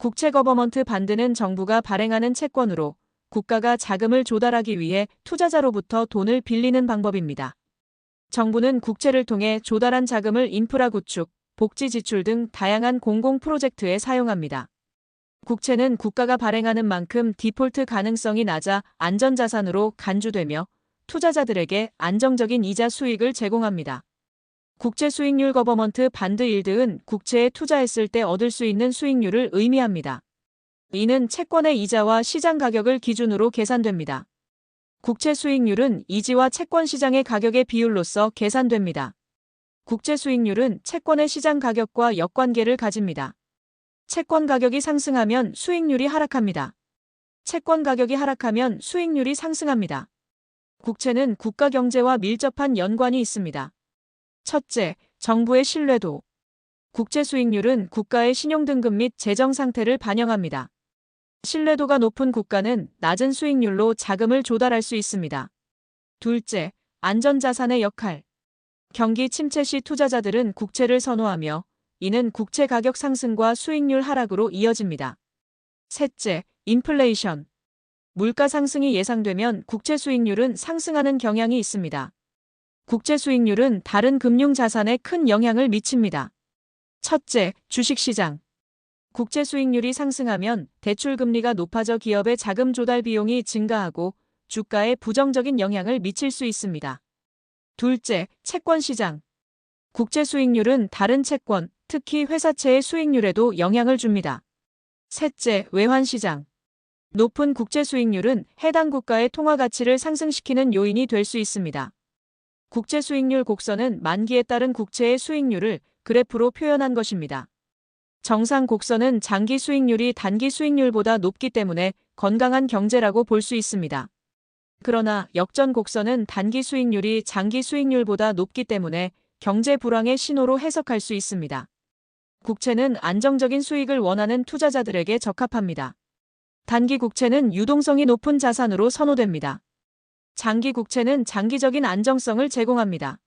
국채 거버먼트 반드는 정부가 발행하는 채권으로 국가가 자금을 조달하기 위해 투자자로부터 돈을 빌리는 방법입니다. 정부는 국채를 통해 조달한 자금을 인프라 구축, 복지 지출 등 다양한 공공 프로젝트에 사용합니다. 국채는 국가가 발행하는 만큼 디폴트 가능성이 낮아 안전자산으로 간주되며 투자자들에게 안정적인 이자 수익을 제공합니다. 국채 수익률 거버먼트 반드 일드은 국채에 투자했을 때 얻을 수 있는 수익률을 의미합니다. 이는 채권의 이자와 시장 가격을 기준으로 계산됩니다. 국채 수익률은 이지와 채권 시장의 가격의 비율로서 계산됩니다. 국채 수익률은 채권의 시장 가격과 역관계를 가집니다. 채권 가격이 상승하면 수익률이 하락합니다. 채권 가격이 하락하면 수익률이 상승합니다. 국채는 국가 경제와 밀접한 연관이 있습니다. 첫째, 정부의 신뢰도. 국채 수익률은 국가의 신용등급 및 재정 상태를 반영합니다. 신뢰도가 높은 국가는 낮은 수익률로 자금을 조달할 수 있습니다. 둘째, 안전자산의 역할. 경기 침체 시 투자자들은 국채를 선호하며 이는 국채 가격 상승과 수익률 하락으로 이어집니다. 셋째, 인플레이션. 물가 상승이 예상되면 국채 수익률은 상승하는 경향이 있습니다. 국채 수익률은 다른 금융 자산에 큰 영향을 미칩니다. 첫째, 주식시장. 국채 수익률이 상승하면 대출 금리가 높아져 기업의 자금 조달 비용이 증가하고 주가에 부정적인 영향을 미칠 수 있습니다. 둘째, 채권 시장. 국채 수익률은 다른 채권, 특히 회사채의 수익률에도 영향을 줍니다. 셋째, 외환 시장. 높은 국채 수익률은 해당 국가의 통화 가치를 상승시키는 요인이 될 수 있습니다. 국채 수익률 곡선은 만기에 따른 국채의 수익률을 그래프로 표현한 것입니다. 정상 곡선은 장기 수익률이 단기 수익률보다 높기 때문에 건강한 경제라고 볼 수 있습니다. 그러나 역전 곡선은 단기 수익률이 장기 수익률보다 높기 때문에 경제 불황의 신호로 해석할 수 있습니다. 국채는 안정적인 수익을 원하는 투자자들에게 적합합니다. 단기 국채는 유동성이 높은 자산으로 선호됩니다. 장기 국채는 장기적인 안정성을 제공합니다.